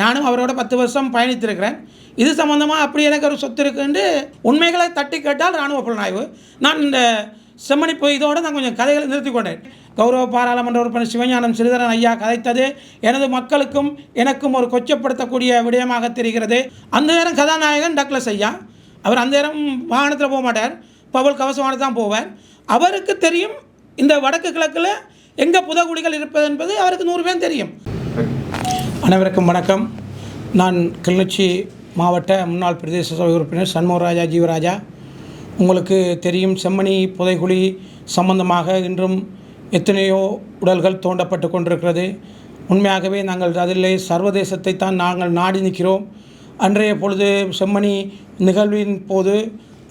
நானும் அவரோட பத்து வருஷம் பயணித்திருக்கிறேன். இது சம்மந்தமாக அப்படி எனக்கு ஒரு சொத்து இருக்குன்னு உண்மைகளை தட்டி கேட்டால் இராணுவ புலனாய்வு. நான் இந்த செம்மணி போய் இதோடு நான் கொஞ்சம் கதைகளை நிறுத்தி கொண்டேன். கௌரவ பாராளுமன்ற உறுப்பினர் சிவஞானம் சிறிதரன் ஐயா கதைத்தது எனது மக்களுக்கும் எனக்கும் ஒரு கொச்சப்படுத்தக்கூடிய விடயமாக தெரிகிறது. அந்த நேரம் கதாநாயகன் டக்ளஸ் ஐயா. அவர் அந்த நேரம் வாகனத்தில் போக மாட்டார். பவல் கவசமானது தான் போவார். அவருக்கு தெரியும் இந்த வடக்கு கிழக்கில் எங்கே புதகுடிகள் இருப்பது என்பது அவருக்கு நூறு பேர் தெரியும். அனைவருக்கும் வணக்கம். நான் கிளிநொச்சி மாவட்ட முன்னாள் பிரதேச சபை உறுப்பினர் சண்முகராஜா ஜீவராஜா. உங்களுக்கு தெரியும் செம்மணி புதைகுழி சம்பந்தமாக இன்றும் எத்தனையோ உடல்கள் தோண்டப்பட்டு கொண்டிருக்கிறது. உண்மையாகவே நாங்கள் அதிலே சர்வதேசத்தை தான் நாங்கள் நாடி நிற்கிறோம். அன்றைய பொழுது செம்மணி நிகழ்வின் போது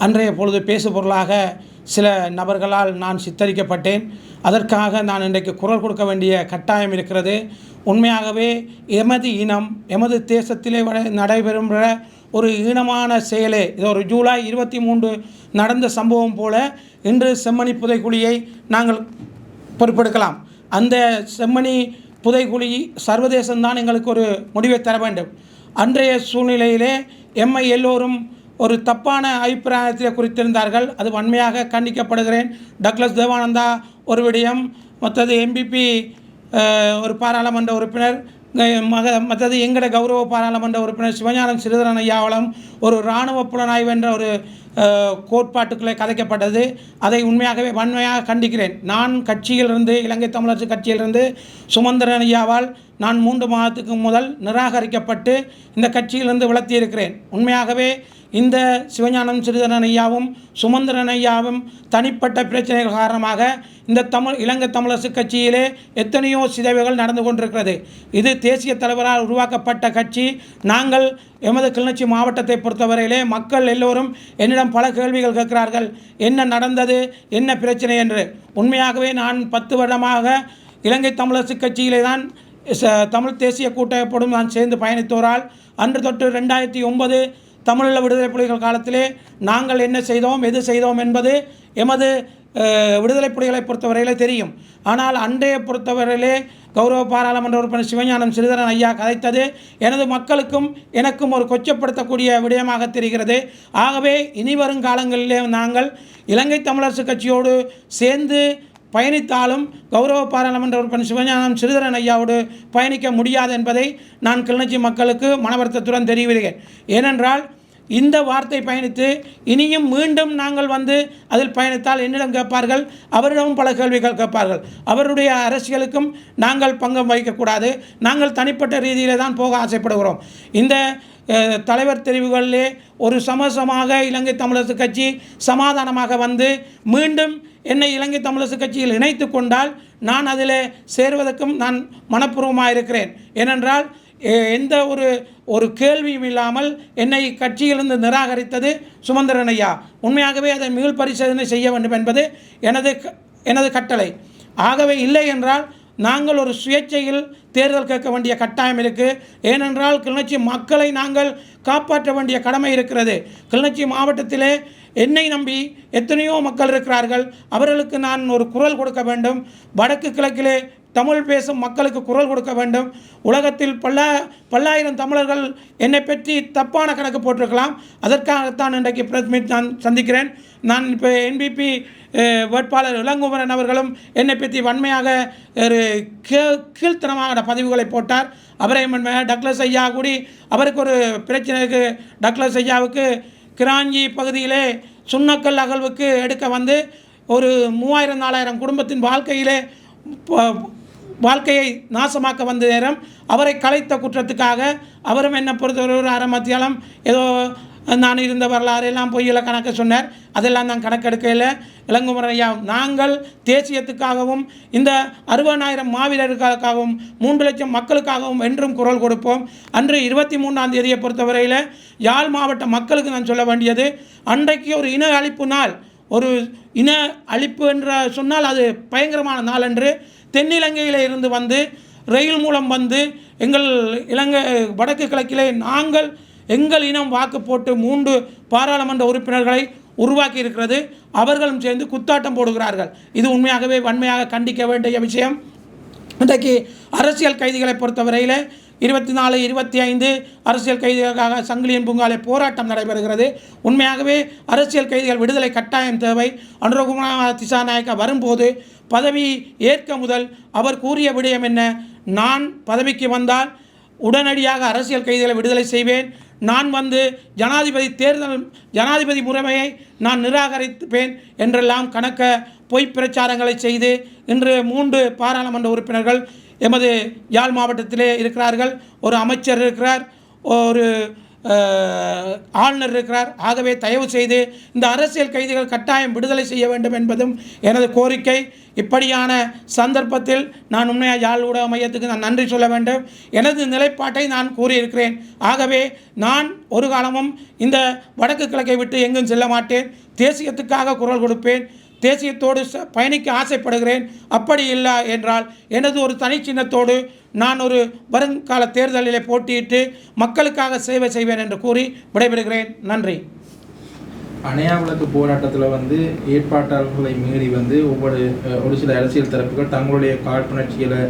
அன்றைய பொழுது பேசுபொருளாக சில நபர்களால் நான் சித்தரிக்கப்பட்டேன். அதற்காக நான் இன்றைக்கு குரல் கொடுக்க வேண்டிய கட்டாயம் இருக்கிறது. உண்மையாகவே எமது இனம் எமது தேசத்திலே நடைபெறும் நடைபெறுகிற ஒரு ஈனமான செயலே. இது ஒரு ஜூலை இருபத்தி மூன்று நடந்த சம்பவம் போல இன்று செம்மணி புதைக்குழியை நாங்கள் பொறுப்பெடுக்கலாம் அந்த செம்மணி புதைக்குழி சர்வதேசம்தான் எங்களுக்கு ஒரு முடிவை தர வேண்டும். அன்றைய சூழ்நிலையிலே எம்மை எல்லோரும் ஒரு தப்பான அபிப்பிராயத்தில் குறித்திருந்தார்கள். அது வன்மையாக கண்டிக்கப்படுகிறேன். டக்ளஸ் தேவானந்தா ஒரு விடயம் மற்றது எம்பிபி ஒரு பாராளுமன்ற உறுப்பினர் மக மற்றது எங்கட கௌரவ பாராளுமன்ற உறுப்பினர் சிவஞானம் சிறிதரன் ஐயாவளம் ஒரு இராணுவ புலனாய்வு என்ற ஒரு கோட்பாட்டுக்குள்ளே கதைக்கப்பட்டது. அதை உண்மையாகவே வன்மையாக கண்டிக்கிறேன். நான் கட்சியிலிருந்து இலங்கை தமிழரசு கட்சியிலிருந்து சுமந்திரன் ஐயாவால் நான் மூன்று மாதத்துக்கு முதல் நிராகரிக்கப்பட்டு இந்த கட்சியிலிருந்து விளத்தியிருக்கிறேன் உண்மையாகவே இந்த சிவஞானம் சிறிதரன் ஐயாவும் சுமந்திரன் ஐயாவும் தனிப்பட்ட பிரச்சனைகள் காரணமாக இந்த தமிழ் இலங்கை தமிழரசு கட்சியிலே எத்தனையோ சிதைவுகள் நடந்து கொண்டிருக்கிறது. இது தேசிய தலைவரால் உருவாக்கப்பட்ட கட்சி. நாங்கள் எமது கிளிநொச்சி மாவட்டத்தை பொறுத்தவரையிலே மக்கள் எல்லோரும் என்னிடம் பல கேள்விகள் கேட்கிறார்கள். என்ன நடந்தது? என்ன பிரச்சனை என்று. உண்மையாகவே நான் பத்து வருடமாக இலங்கை தமிழரசு கட்சியிலே தான் தமிழ் தேசிய கூட்டமைப்போடும் நான் சேர்ந்து பயணித்தோரால் அன்று தொட்டு ரெண்டாயிரத்தி ஒன்பது தமிழீழ விடுதலை புலிகள் காலத்திலே நாங்கள் என்ன செய்தோம் எது செய்தோம் என்பது எமது விடுதலை புலிகளை பொறுத்தவரையிலே தெரியும். ஆனால் அன்றைய பொறுத்தவரையிலே கௌரவ பாராளுமன்ற உறுப்பினர் சிவஞானம் சிறிதரன் ஐயா கதைத்தது எனது மக்களுக்கும் எனக்கும் ஒரு கொச்சப்படுத்தக்கூடிய விடயமாக தெரிகிறது. ஆகவே இனி வரும் காலங்களிலே நாங்கள் இலங்கை தமிழரசு கட்சியோடு சேர்ந்து பயணித்தாலும் கௌரவ பாராளுமன்ற உறுப்பினர் சிவஞானம் சிறுதரன் ஐயாவோடு பயணிக்க முடியாது என்பதை நான் கிளிநொச்சி மக்களுக்கு மனவருத்தத்துடன் தெரிவிக்கிறேன். ஏனென்றால் இந்த வார்த்தை பயணித்து இனியும் மீண்டும் நாங்கள் வந்து அதில் பயணித்தால் என்னிடம் கேட்பார்கள்? அவரிடமும் பல கேள்விகள் கேட்பார்கள். அவருடைய அரசியலுக்கும் நாங்கள் பங்கம் வகிக்கக்கூடாது. நாங்கள் தனிப்பட்ட ரீதியிலே தான் போக ஆசைப்படுகிறோம். இந்த தலைவர் தெரிவுகளிலே ஒரு சமசமாக இலங்கை தமிழரசு கட்சி சமாதானமாக வந்து மீண்டும் என்னை இலங்கை தமிழரசு கட்சியில் இணைத்து கொண்டால் நான் அதில் சேருவதற்கும் நான் மனப்பூர்வமாக இருக்கிறேன் ஏனென்றால் எந்த ஒரு ஒரு கேள்வியும் இல்லாமல் என்னை கட்சியிலிருந்து நிராகரித்தது சுமந்திரன் ஐயா. உண்மையாகவே அதை மீள் பரிசோதனை செய்ய வேண்டும் என்பது எனது க- எனது கட்டளை. ஆகவே இல்லை என்றால் நாங்கள் ஒரு சுயேட்சையில் தேர்தல் கேட்க வேண்டிய கட்டாயம் இருக்குது ஏனென்றால் கிளிநொச்சி மக்களை நாங்கள் காப்பாற்ற வேண்டிய கடமை இருக்கிறது. கிளிநொச்சி மாவட்டத்திலே என்னை நம்பி எத்தனையோ மக்கள் இருக்கிறார்கள். அவர்களுக்கு நான் ஒரு குரல் கொடுக்க வேண்டும். வடக்கு கிழக்கிலே தமிழ் பேசும் மக்களுக்கு குரல் கொடுக்க வேண்டும். உலகத்தில் பல்ல பல்லாயிரம் தமிழர்கள் என்னை பற்றி தப்பான கணக்கு போட்டிருக்கலாம். அதற்காகத்தான் இன்றைக்கு பிரஸ் மீட் நான் சந்திக்கிறேன். நான் இப்போ என்பிபி வேட்பாளர் இளங்குமரன் அவர்களும் என்னை பற்றி வன்மையாக ஒரு கீழ் கீழ்த்தனமாக பதிவுகளை போட்டார். அவரை டக்ளஸ் ஐயா கூடி அவருக்கு ஒரு பிரச்சனைக்கு டக்ளஸ் ஐயாவுக்கு கிராஞ்சி பகுதியிலே சுண்ணக்கல் அகழ்வுக்கு எடுக்க வந்து ஒரு மூவாயிரம் நாலாயிரம் குடும்பத்தின் வாழ்க்கையிலே வாழ்க்கையை நாசமாக்க வந்த நேரம் அவரை கலைத்த குற்றத்துக்காக அவரும் என்னை பொறுத்தவரை ஒரு அரை மத்தியாலம் ஏதோ நான் இருந்த வரலாறு எல்லாம் பொய்யில கணக்கு சொன்னார். அதெல்லாம் நான் கணக்கெடுக்கையில் இளங்குமரையா நாங்கள் தேசியத்துக்காகவும் இந்த அறுபதாயிரம் மாவீரர்களுக்காகவும் மூன்று லட்சம் மக்களுக்காகவும் என்றும் குரல் கொடுப்போம். அன்று இருபத்தி மூன்றாம் தேதியை பொறுத்தவரையில் யாழ் மாவட்ட மக்களுக்கு நான் சொல்ல வேண்டியது அன்றைக்கு ஒரு இன அழிப்பு நாள். ஒரு இன அழிப்பு என்ற சொன்னால் அது பயங்கரமான நாள் என்று தென்னிலங்கையில் இருந்து வந்து ரயில் மூலம் வந்து எங்கள் இலங்கை வடக்கு கிழக்கிலே நாங்கள் எங்கள் இனம் வாக்கு போட்டு மூன்று பாராளுமன்ற உறுப்பினர்களை உருவாக்கி இருக்கிறது அவர்களும் சேர்ந்து குத்தாட்டம் போடுகிறார்கள். இது உண்மையாகவே வன்மையாக கண்டிக்க வேண்டிய விஷயம். இன்றைக்கு அரசியல் கைதிகளை பொறுத்தவரையில் இருபத்தி நாலு இருபத்தி ஐந்து அரசியல் கைதிகளுக்காக சங்கிலியன் பூங்காலே போராட்டம் நடைபெறுகிறது. உண்மையாகவே அரசியல் கைதிகள் விடுதலை கட்டாயம் தேவை. அனுரகுமார் திசாநாயக்கா வரும்போது பதவி ஏற்க முதல் அவர் கூறிய விடயம் என்ன? நான் பதவிக்கு வந்தால் உடனடியாக அரசியல் கைதிகளை விடுதலை செய்வேன். நான் வந்து ஜனாதிபதி தேர்தல் ஜனாதிபதி முறைமையை நான் நிராகரிப்பேன் என்றெல்லாம் கணக்க பொய் பிரச்சாரங்களை செய்து இன்று மூன்று பாராளுமன்ற உறுப்பினர்கள் எமது யாழ் மாவட்டத்திலே இருக்கிறார்கள். ஒரு அமைச்சர் இருக்கிறார். ஒரு ஆளுநர் இருக்கிறார். ஆகவே தயவு செய்து இந்த அரசியல் கைதிகள் கட்டாயம் விடுதலை செய்ய வேண்டும் என்பதும் எனது கோரிக்கை. இப்படியான சந்தர்ப்பத்தில் நான் உண்மையாக யாழ் ஊடக மையத்துக்கு நான் நன்றி சொல்ல வேண்டும். எனது நிலைப்பாட்டை நான் கூறியிருக்கிறேன். ஆகவே நான் ஒரு காலமும் இந்த வடக்கு கிழக்கை விட்டு எங்கும் செல்ல மாட்டேன். தேசியத்துக்காக குரல் கொடுப்பேன். தேசியத்தோடு ச- பயணிக்க ஆசைப்படுகிறேன். அப்படி இல்லை என்றால் எனது ஒரு தனிச்சின்னத்தோடு நான் ஒரு வருங்கால தேர்தலிலே போட்டியிட்டு மக்களுக்காக சேவை செய்வேன் என்று கூறி விடைபெறுகிறேன். நன்றி. அணையா விளக்கு போராட்டத்தில் வந்து ஏற்பாட்டாளர்களை மீறி வந்து ஒவ்வொரு ஒரு சில அரசியல் தரப்புகள் தங்களுடைய காழ்ப்புணர்ச்சிகளை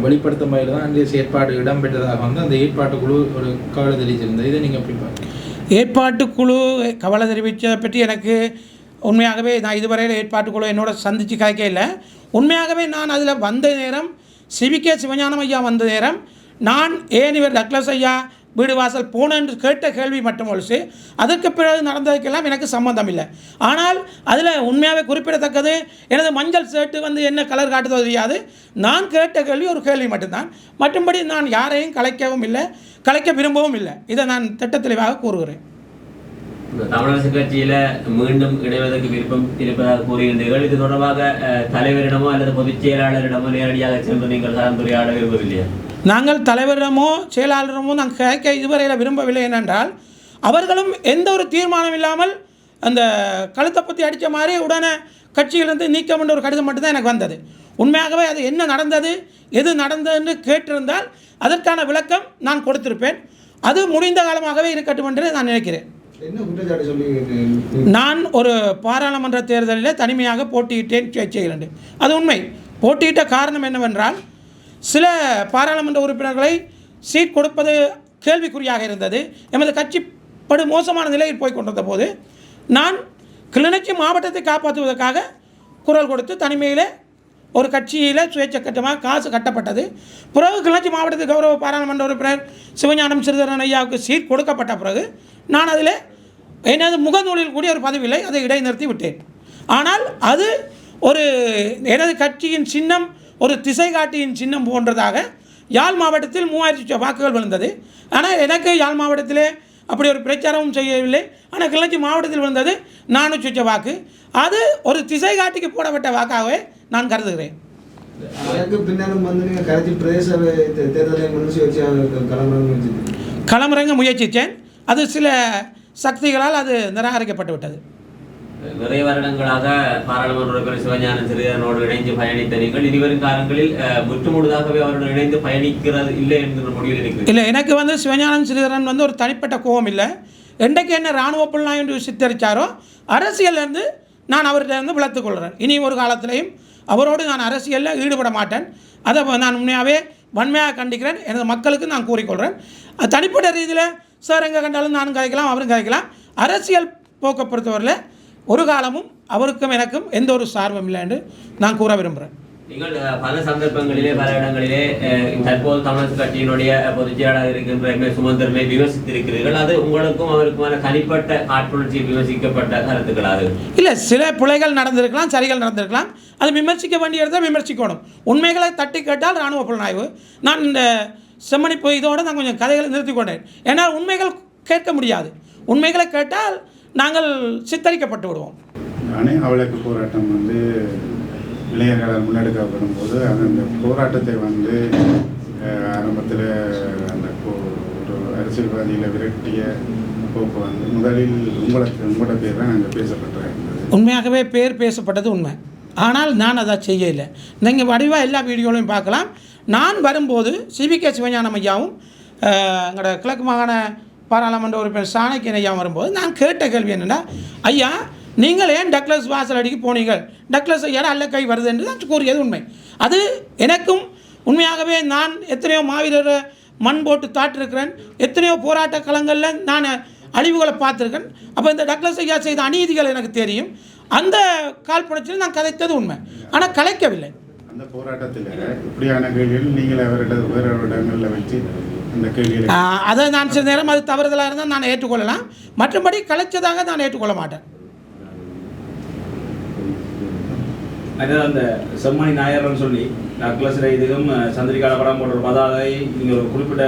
வெளிப்படுத்தும் வகையில் தான் அந்த ஏற்பாடு இடம்பெற்றதாக வந்து அந்த ஏற்பாட்டு குழு ஒரு கவலை தெரிவிச்சிருந்தது. இதை நீங்கள் எப்படி பார்க்குறீங்க? ஏற்பாட்டுக்குழு கவலை தெரிவித்ததை பற்றி எனக்கு உண்மையாகவே நான் இதுவரையில் ஏற்பாட்டுக்குழு என்னோட சந்தித்து காய்க்க இல்லை. உண்மையாகவே நான் அதில் வந்த நேரம் சிவிகே சிவஞானம் ஐயா வந்த நேரம் நான் ஏன் இவர் டக்ளஸ் ஐயா வீடு வாசல் போனேன் என்று கேட்ட கேள்வி மட்டும் ஒழிச்சு அதற்கு பிறகு நடந்ததுக்கெல்லாம் எனக்கு சம்மந்தம் இல்லை. ஆனால் அதில் உண்மையாகவே குறிப்பிடத்தக்கது எனது மஞ்சள் ஷர்ட்டு வந்து என்ன கலர் காட்டுதோ தெரியாது. நான் கேட்ட கேள்வி ஒரு கேள்வி மட்டும்தான். மற்றும்படி நான் யாரையும் கலைக்கவும் இல்லை கலைக்க விரும்பவும் இல்லை. இதை நான் திட்ட தெளிவாக கூறுகிறேன். தமிழரசு கட்சியில மீண்டும் இணைவதற்கு விருப்பம் இருப்பதாக கூறுகின்றீர்கள் இது தொடர்பாக தலைவரிடமோ அல்லது பொதுச் செயலாளரிடமோ நேரடியாக சென்று நீங்கள் கலந்துரையாட விரும்பவில்லையா? நாங்கள் தலைவரிடமோ செயலாளரிடமோ நாங்கள் கேட்க இதுவரையில் விரும்பவில்லை ஏனென்றால் அவர்களும் எந்த ஒரு தீர்மானம் இல்லாமல் அந்த கழுத்தை பற்றி அடித்த மாதிரி உடனே கட்சியிலிருந்து நீக்கம் என்ற ஒரு கடிதம் மட்டும்தான் எனக்கு வந்தது. உண்மையாகவே அது என்ன நடந்தது எது நடந்ததுன்னு கேட்டிருந்தால் அதற்கான விளக்கம் நான் கொடுத்திருப்பேன். அது முடிந்த காலமாகவே இருக்கட்டும் என்று நான் நினைக்கிறேன். நான் ஒரு பாராளுமன்ற தேர்தலில் தனிமையாக போட்டியிட்டேன் செய்கிறேன். அது உண்மை. போட்டியிட்ட காரணம் என்னவென்றால் சில பாராளுமன்ற உறுப்பினர்களை சீட் கொடுப்பது கேள்விக்குறியாக இருந்தது. எமது கட்சி படு மோசமான நிலையில் போய் கொண்டிருந்த போது நான் கிளிநொச்சி மாவட்டத்தை காப்பாற்றுவதற்காக குரல் கொடுத்து தனிமையில் ஒரு கட்சியில் சுயேட்சை கட்டமாக காசு கட்டப்பட்டது. பிறகு கிளர்ச்சி மாவட்டத்து கௌரவ பாராளுமன்ற உறுப்பினர் சிவஞானம் சிறிதரன் ஐயாவுக்கு சீட் கொடுக்கப்பட்ட பிறகு நான் அதில் எனது முகநூலில் கூடிய ஒரு பதிவில்லை அதை இடைநிறுத்தி விட்டேன். ஆனால் அது ஒரு எனது கட்சியின் சின்னம் ஒரு திசை காட்டியின் சின்னம் போன்றதாக யாழ் மாவட்டத்தில் மூவாயிரத்தி வாக்குகள் விழுந்தது. ஆனால் எனக்கு யாழ் மாவட்டத்திலே அப்படி ஒரு பிரச்சாரமும் செய்யவில்லை. ஆனால் கிளர்ச்சி மாவட்டத்தில் விழுந்தது நானூற்றி சொச்ச வாக்கு. அது ஒரு திசை காட்டிக்கு போடப்பட்ட வாக்காகவே நான் கருதுகிறேன். எனக்கு பின்னாலும் வந்து நீங்கள் கரைச்சி பிரதேச தே- தேர்தலை முன்னிச்சு வச்சு கிளம்புறன்னு வச்சுருக்கீங்க களமிறங்க முயற்சித்தேன். அது சில சக்திகளால் அது நிராகரிக்கப்பட்டு விட்டது நிறைய வருடங்களாக பாராளுமன்ற உறுப்பினர் சிவஞானம் சிறிதனோடு இணைந்து பயணித்த நீங்கள் இனிவரும் காலங்களில் முற்றுமுழுதாகவே அவருடன் இணைந்து பயணிக்கிறது இல்லை என்கிற முடிவில் இருக்கிறீர்கள். இல்லை எனக்கு வந்து சிவஞானம் ஸ்ரீதரன் வந்து ஒரு தனிப்பட்ட கோபம் இல்லை. என்றைக்கு என்ன இராணுவ புலனாய் என்று சித்தரித்தாரோ அரசியல்லேருந்து நான் அவர்கிட்ட இருந்து விளத்துக் கொள்கிறேன். இனி ஒரு காலத்திலையும் அவரோடு நான் அரசியலில் ஈடுபட மாட்டேன். அதை நான் உண்மையாகவே வன்மையாக கண்டிக்கிறேன் எனது மக்களுக்கு நான் கூறிக்கொள்கிறேன் அது தனிப்பட்ட ரீதியில் சார் எங்கே கண்டாலும் நானும் கதைக்கலாம் அவரும் கதைக்கலாம் அரசியல் போக்கை பொறுத்தவரையில் ஒரு காலமும் அவருக்கும் எனக்கும் எந்த ஒரு சார்பும் இல்லை என்று நான் கூற விரும்புகிறேன் நீங்கள் பல சந்தர்ப்பங்களிலே பல இடங்களிலே தற்போது தமிழக கட்சியினுடைய பொதுச் செயலாளர் இருக்கின்ற எம். சுமந்திரனை விமர்சித்திருக்கிறீர்கள். அது உங்களுக்கும் அவருக்குமான தனிப்பட்ட காழ்ப்புணர்ச்சியில் விமர்சிக்கப்பட்ட கருத்துக்கள் அது? இல்லை சில பிழைகள் நடந்திருக்கலாம் சரிகள் நடந்திருக்கலாம். அது விமர்சிக்க வேண்டிய இடத்துல விமர்சிக்கணும். உண்மைகளை தட்டி கேட்டால் இராணுவ புலனாய்வு. நான் இந்த செம்மணி போய் இதோடு நான் கொஞ்சம் கதைகளை நிறுத்திக் கொண்டேன். ஏன்னா உண்மைகள் கேட்க முடியாது. உண்மைகளை கேட்டால் நாங்கள் சித்தரிக்கப்பட்டு விடுவோம். நானே அவளுக்கு போராட்டம் வந்து இளைஞர்களால் முன்னெடுக்கப்படும் போது அந்த போராட்டத்தை வந்து ஆரம்பத்தில் அந்த ஒரு அரசியல்வாதியில் விரட்டிய போக்கு வந்து முதலில் உங்களுக்கு உங்களோட பேர் தான் அங்கே பேசப்பட்டிருந்தது உண்மையாகவே பேர் பேசப்பட்டது உண்மை. ஆனால் நான் அதை செய்யலை நீங்கள் வடிவாக எல்லா வீடியோலையும் பார்க்கலாம். நான் வரும்போது சிபிகே சிவஞானம் ஐயாவும் எங்களோட கிழக்கு மாகாண பாராளுமன்ற உறுப்பினர் சாணக்கியன் ஐயாவும் வரும்போது நான் கேட்ட கேள்வி என்னென்னா ஐயா நீங்கள் ஏன் டக்ளஸ் வாசல் அடிக்கு போனீங்கள் டக்ளஸ் ஐயா அல்ல கை வருது? என்று நான் கூறியது உண்மை. அது எனக்கும் உண்மையாகவே நான் எத்தனையோ மாவீரர் மண் போட்டு தாட்டிருக்கிறேன். எத்தனையோ போராட்ட களங்களில் நான் அழிவுகளை பார்த்துருக்கேன். அப்போ இந்த டக்ளஸ் ஐயா செய்த அநீதிகள் எனக்கு தெரியும். அந்த காழ்ப்புணர்ச்சியில் நான் கதைத்தது உண்மை. ஆனால் கலைக்கவில்லை. அந்த போராட்டத்தில் இப்படியான கேள்விகள் நீங்கள் அவர்கிட்ட வேறு இடங்களில் வச்சு அந்த கேள்விகளை அதை நான் சில நேரம் அது தவறுதலாக இருந்தால் நான் ஏற்றுக்கொள்ளலாம். மற்றபடி கலைச்சதாக நான் ஏற்றுக்கொள்ள மாட்டேன். அதாவது அந்த செம்மணி நாயர்னு சொல்லி நக்லஸ் இதுக்கும் சந்திரிகால படம் போடுற பதாதை நீங்கள் ஒரு குறிப்பிட்ட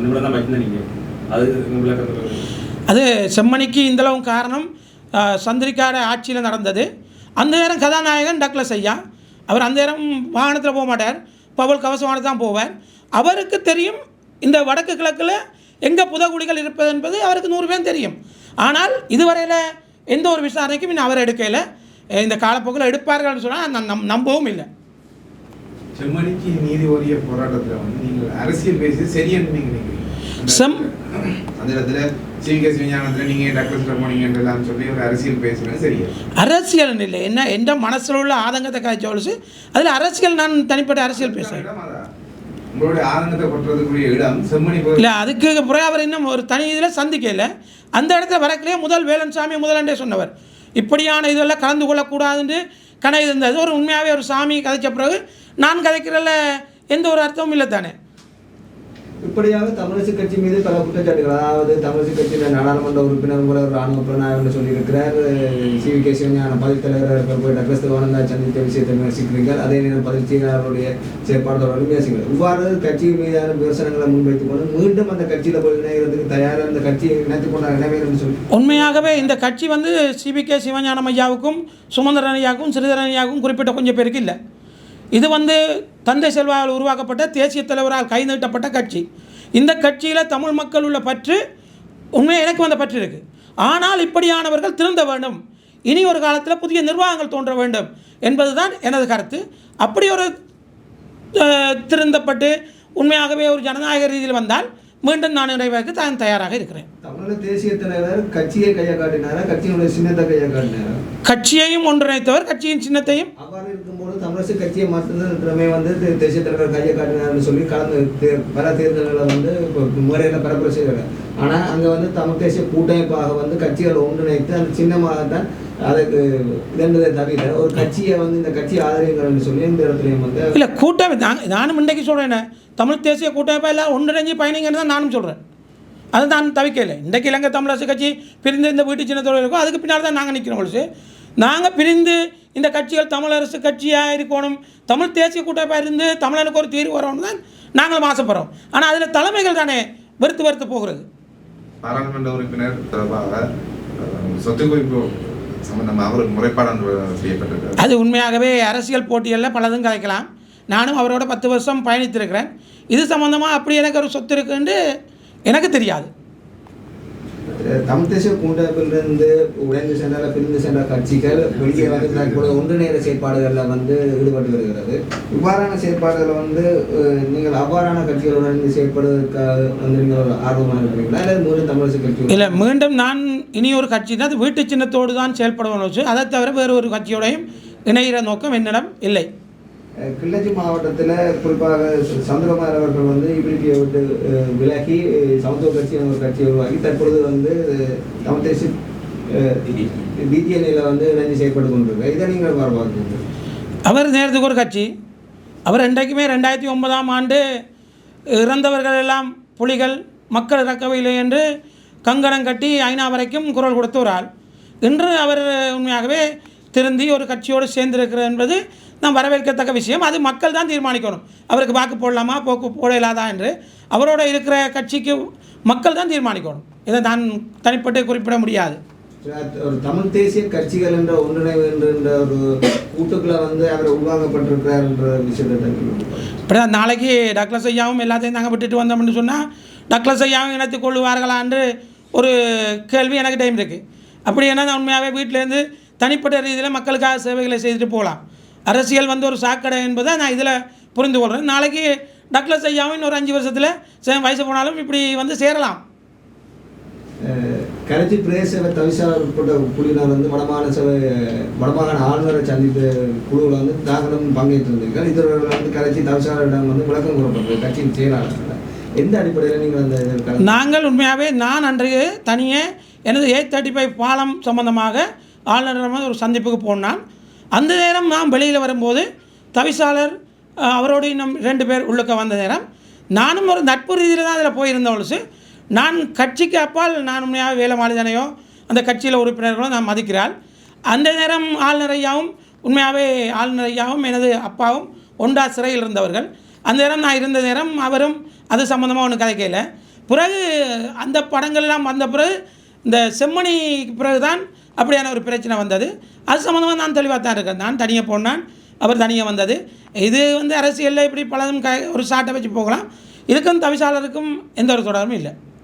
நிமிடம் தான் வச்சிருந்தீங்க அது விளக்கத்துக்கு அது செம்மணிக்கு இந்தளவும் காரணம் ஆஹ், சந்திரிகார ஆட்சியில் நடந்தது. அந்த நேரம் கதாநாயகன் டக்ளஸ் ஐயா. அவர் அந்த நேரம் வாகனத்தில் போக மாட்டார். பவல் கவசமான தான் போவார். அவருக்கு தெரியும் இந்த வடக்கு கிழக்கில் எங்கே புதகுடிகள் இருப்பது என்பது அவருக்கு நூறு பேர் தெரியும். ஆனால் இதுவரையில் எந்த ஒரு விசாரணைக்கும் இன்னும் அவர் எடுக்கல. இந்த காலப்போக்கில் எடுப்பார்கள்னு சொன்னால் நம் நம்பவும் இல்லை. செம்மணிக்கு நீதி போராட்டத்தில் வந்து நீங்கள் அரசியல் பேசி சரியென்று நீங்கள் அந்த இடத்துல சிவிக சிவஞானத்தில் நீங்கள் டாக்டர் போனீங்கன்றலாம் சொல்லி ஒரு அரசியல் பேசுறது சரியா? அரசியல் இல்லை. என்ன எந்த மனசில் உள்ள ஆதங்கத்தை காய்ச்சி அதில் அரசியல் நான் தனிப்பட்ட அரசியல் பேசுகிறேன் இடம் அதான். உங்களுடைய ஆதங்கத்தை கொட்டுறதுக்குரிய இடம் செம்மணி பகுதி. இல்லை அதுக்கு பிறகு அவர் இன்னும் ஒரு தனி இதில் சந்திக்கல அந்த இடத்துல வரக்கிலே முதல் வேலன் சாமி முதலண்டே சொன்னவர். இப்படியான இதெல்லாம் கலந்து கொள்ளக்கூடாதுன்னு கணக்கு இருந்தது. ஒரு உண்மையாகவே ஒரு சாமி கதைச்ச பிறகு நான் கதைக்கிறதுல எந்த ஒரு அர்த்தமும் இல்லை தானே. இப்படியாக தமிழிசை கட்சி மீது பல குற்றச்சாட்டுகள் அதாவது தமிழிசை கட்சியில் நாடாளுமன்ற உறுப்பினர் கூட ராணுவ புலனாய்வு சொல்லியிருக்கிறார். CV K. சிவஞான பதில் தலைவர் போய் டக்ளஸ் தேவானந்தா சந்தித்த விஷயத்தை விமர்சிக்கிறீர்கள். அதே நேரம் பதில் செயலாளருடைய செயற்பாடு விமர்சிக்கிறார் இவ்வாறு கட்சி மீதான விமர்சனங்களை முன்வைத்துக் கொண்டு மீண்டும் அந்த கட்சியில் போய் இணைகிறதுக்கு தயாராக அந்த கட்சியை இணைத்துக் கொண்டார் இணைவேன் சொல்லி உண்மையாகவே இந்த கட்சி வந்து சிபிகே சிவஞானம் ஐயாவுக்கும் சுமந்திரன் ஐயாவுக்கும் ஸ்ரீதரன் ஐயாவுக்கும் குறிப்பிட்ட கொஞ்சம் பேருக்கு இல்லை. இது வந்து தந்தை செல்வாவால் உருவாக்கப்பட்ட தேசிய தலைவரால் கை நீட்டப்பட்ட கட்சி. இந்த கட்சியில் தமிழ் மக்கள் உள்ள பற்று உண்மையாக எனக்கு வந்த பற்று இருக்குது ஆனால் இப்படியானவர்கள் திருந்த வேண்டும். இனி ஒரு காலத்தில் புதிய நிர்வாகங்கள் தோன்ற வேண்டும் என்பதுதான் எனது கருத்து. அப்படி ஒரு திருந்தப்பட்டு உண்மையாகவே ஒரு ஜனநாயக ரீதியில் வந்தால் மீண்டும் நான் நிறைவேற்ற தான் தயாராக இருக்கிறேன். தமிழக தேசிய தலைவர் கட்சியை கையை காட்டினாரா கட்சியினுடைய சின்னத்தை கையை காட்டினாரா கட்சியையும் ஒன்றிணைத்தவர் கட்சியின் சின்னத்தையும். அவ்வாறு இருக்கும்போது தமிழரசு கட்சியை மாற்றுறதுமே வந்து தே- தேசிய தலைவர் கையை காட்டினார்னு சொல்லி கலந்து தே- பல தேர்தல்களை வந்து முறையில் பரப்புரை செய்கிறாங்க ஆனால் அங்கே வந்து தமிழ் தேசிய கூட்டமைப்பாக வந்து கட்சிகளை ஒன்றிணைத்து அந்த சின்னமாகத்தான் அதுக்கு இதன்றதை தவிர ஒரு கட்சியை வந்து இந்த கட்சியை ஆதரிங்கள்னு சொல்லி இந்த இடத்துலையும் வந்து இல்லை கூட்டம் நான் நானும் இன்றைக்கு சொல்கிறேன் தமிழ் தேசிய கூட்டமைப்பாக எல்லாம் ஒன்றிணைஞ்சு பயணிங்கன்னு தான் நானும் சொல்கிறேன் அதை நான் தவிக்கலை. இன்றைக்கு இலங்கை தமிழரசு கட்சி பிரிந்து இந்த வீட்டு சின்னத்தோடு இருக்கும் அதுக்கு பின்னால் தான் நாங்கள் நிற்கிறோம் ஒழிச்சு நாங்கள் பிரிந்து இந்த கட்சிகள் தமிழரசு கட்சியாக இருக்கணும் தமிழ் தேசிய கூட்டமைப்பாக இருந்து தமிழனுக்கு ஒரு தீர்வு வரணும் தான் நாங்களும் ஆசைப்படுறோம். ஆனால் அதில் தலைமைகள் தானே வெறுத்து வெறுத்து போகிறது. பாராளுமன்ற உறுப்பினர் சொத்து குவிப்பு சம்பந்தமாக முறைப்பாடு அது உண்மையாகவே அரசியல் போட்டிகளில் பலதும் கலைக்கலாம் நானும் அவரோட பத்து வருஷம் பயணித்திருக்கிறேன். இது சம்மந்தமாக அப்படி எனக்கு ஒரு சொத்து இருக்குன்னு எனக்கு தெரியாது. தம் தேசிய கூட்டமைப்பிலிருந்து உடைந்து சென்ற பிரிந்து சென்ற கட்சிகள் வெளியே வந்து தற்போது ஒன்றிணைந்த செயற்பாடுகளில் வந்து ஈடுபட்டு வருகிறது. இவ்வாறான செயற்பாடுகளை வந்து நீங்கள் அவ்வாறான கட்சிகளுடன் இணைந்து செயற்படுவதற்காக வந்து நீங்கள் ஆர்வமாக இருக்கிறீங்களா இல்லை மீண்டும் தமிழரசு கட்சி இல்லை மீண்டும் நான் இனி ஒரு கட்சி தான் அது வீட்டு சின்னத்தோடு தான் செயல்படுவோம் வச்சு அதை தவிர வேறு ஒரு கட்சியோடையும் இணைகிற நோக்கம் என்னிடம் இல்லை. கிள்ளச்சி மாவட்டத்தில் குறிப்பாக சந்திரகுமார் அவர்கள் வந்து இபிடிபியை விட்டு விலகி சமத்துவ கட்சி ஒரு கட்சியை உருவாக்கி தற்பொழுது வந்து அஹ், தமிழ் தேசிய வந்து இணைந்து செயற்பட்டு கொண்டிருக்கார் இதை நீங்கள் பார்ப்பாங்க அவர் நேரத்துக்கு ஒரு கட்சி. அவர் என்றைக்குமே ரெண்டாயிரத்தி ஒன்பதாம் ஆண்டு இறந்தவர்கள் எல்லாம் புலிகள் மக்கள் இறக்கவில்லை என்று கங்கணம் கட்டி ஐநா வரைக்கும் குரல் கொடுத்த ஒரு ஆள் இன்று அவர் உண்மையாகவே திருந்தி ஒரு கட்சியோடு சேர்ந்திருக்கிறார் என்பது நாம் வரவேற்கத்தக்க விஷயம். அது மக்கள் தான் தீர்மானிக்கணும். அவருக்கு வாக்கு போடலாமா? போக்கு போடலாதா என்று அவரோட இருக்கிற கட்சிக்கு மக்கள் தான் தீர்மானிக்கணும். இதை நான் தனிப்பட்டு குறிப்பிட முடியாது. ஒரு தமிழ் தேசிய கட்சிகள் என்ற ஒன்றிணைவு என்ற என்ற ஒரு கூட்டுக்குள்ள வந்து அவர் உருவாக்கப்பட்டிருக்கிறார் என்ற விஷயத்தை. இப்படிதான் நாளைக்கு டக்ளஸ் ஐயாவும் எல்லாத்தையும் நாங்கள் விட்டுட்டு வந்தோம்னு சொன்னால் டக்ளஸ் ஐயாவும் இணைத்துக் கொள்ளுவார்களான்னு ஒரு கேள்வி எனக்கு டைம் இருக்குது அப்படி என்ன நான் உண்மையாகவே வீட்டிலேருந்து தனிப்பட்ட ரீதியில் மக்களுக்காக சேவைகளை செய்துட்டு போகலாம். அரசியல் வந்து ஒரு சாக்கடை என்பதை நான் இதில் புரிந்து கொள்கிறேன் நாளைக்கு டக்ளஸ் ஐயாவும் இன்னொரு அஞ்சு வருஷத்தில் வயசு போனாலும் இப்படி வந்து சேரலாம். கரைச்சி பிரதேச தவிசாளர் உட்பட்ட குழுவினர் வந்து வடமாகாண சபை வடமாகாண ஆளுநரை சந்தித்த குழுவில் வந்து தாங்களும் பங்கேற்றிருந்தீர்கள். இதர்கள் வந்து கரைச்சி தவிசாளரிடம் வந்து விளக்கம் கூறப்பட்டது கட்சியின் செயலாளர்கள் எந்த அடிப்படையில் நீங்கள் அந்த நாங்கள் உண்மையாகவே நான் அன்றைய தனியே எனது எயிட் தேர்ட்டி ஃபைவ் பாலம் சம்பந்தமாக ஆளுநரிடம் ஒரு சந்திப்புக்கு போனான். அந்த நேரம் நான் வெளியில் வரும்போது தவிசாளர் அவரோடு இன்னும் ரெண்டு பேர் உள்ளுக்க வந்த நேரம். நானும் ஒரு நட்பு ரீதியில் தான் அதில் போயிருந்த ஒழுசு நான் கட்சிக்கு அப்பால் நான் உண்மையாக வேலை மாளிதனையோ அந்த கட்சியில் உறுப்பினர்களோ நான் மதிக்கிறாள். அந்த நேரம் ஆளுநர் ஐயாவும் உண்மையாகவே ஆளுநர் ஐயாவும் எனது அப்பாவும் ஒண்டா சிறையில் இருந்தவர்கள். அந்த நேரம் நான் இருந்த நேரம் அவரும் அது சம்மந்தமாக ஒன்று கதைக்கல பிறகு அந்த படங்கள் எல்லாம் வந்த பிறகு இந்த செம்மணி பிறகு தான் அப்படியான ஒரு பிரச்சனை வந்தது. அது சம்மந்தமாக நான் தெளிவாக தான் இருக்கேன். நான் தனியாக போனான் அவர் தனியாக வந்தது. இது வந்து அரசியலில் இப்படி பலதும் க ஒரு சாட்டை வச்சு போகலாம். இதுக்கும் தவிசாளருக்கும் எந்த ஒரு தொடர்பும் இல்லை.